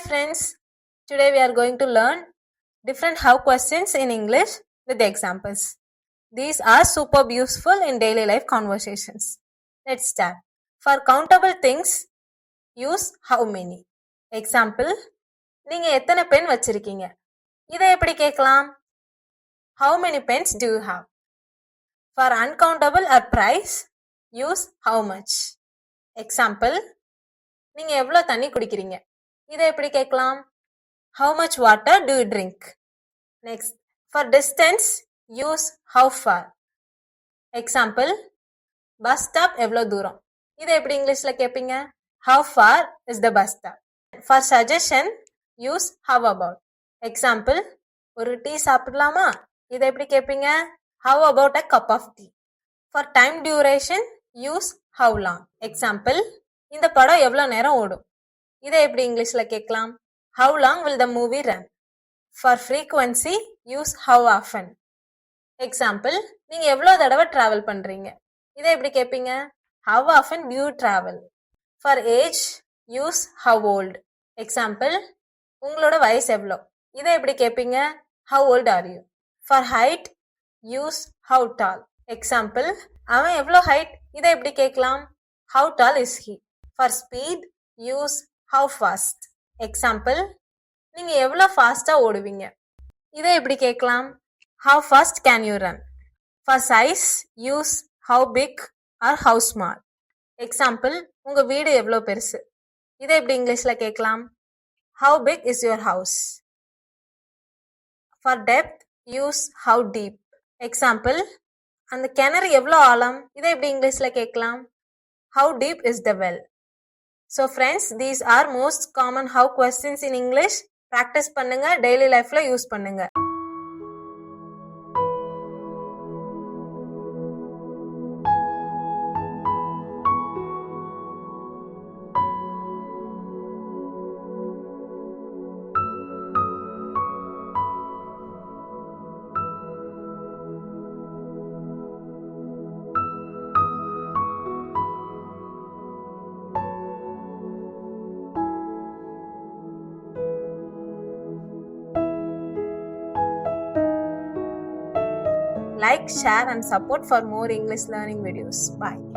friends. Today we are going to learn different how questions in English with examples. These are superb useful in daily life conversations. Let's start. For countable things, use how many. Example, நீங்க எத்தனை pen வச்சிருக்கீங்க இதை எப்படி கேட்கலாம் How many pens do you have? For uncountable or price, use how much. Example, நீங்க எவ்வளவு தண்ணி குடிக்கிறீங்க இதை எப்படி கேட்கலாம் how much water to drink next for distance use how for example bus stop எவ்வளோ தூரம் இதை எப்படி இங்கிலீஷில் கேட்பீங்க how far is the bus stop for suggestion use how about example ஒரு டீ சாப்பிடலாமா இதை எப்படி கேட்பீங்க how about a cup of tea for time duration use how long example இந்த படம் எவ்வளோ நேரம் ஓடும் இதை எப்படி இங்கிலீஷ்ல கேட்கலாம் how long will the movie run for frequency use how often example நீங்க எவ்வளோ தடவை டிராவல் பண்றீங்க இதை எப்படி கேட்பீங்க how often do travel for age use how old example உங்களோட வயசு எவ்வளோ இதை எப்படி கேட்பீங்க how old are you for height use how tall example அவன் எவ்வளோ ஹைட் இதை எப்படி கேட்கலாம் how tall is he for speed use how fast example நீங்கள் எவ்வளோ ஃபாஸ்ட்டாக ஓடுவீங்க? இதை எப்படி கேட்கலாம்? How fast can you run for size use how big are how small example உங்கள் வீடு எவ்வளோ பெருசு? இதை எப்படி இங்கிலீஷில் கேட்கலாம்? How big is your house for depth use how deep example அந்த கிணறு எவ்வளோ ஆழம்? இதை எப்படி இங்கிலீஷில் கேட்கலாம்? How deep is the well so friends these are most common how questions in English practice பண்ணுங்க டெய்லி லைஃப்ல யூஸ் பண்ணுங்க Like, share and support for more English learning videos. Bye.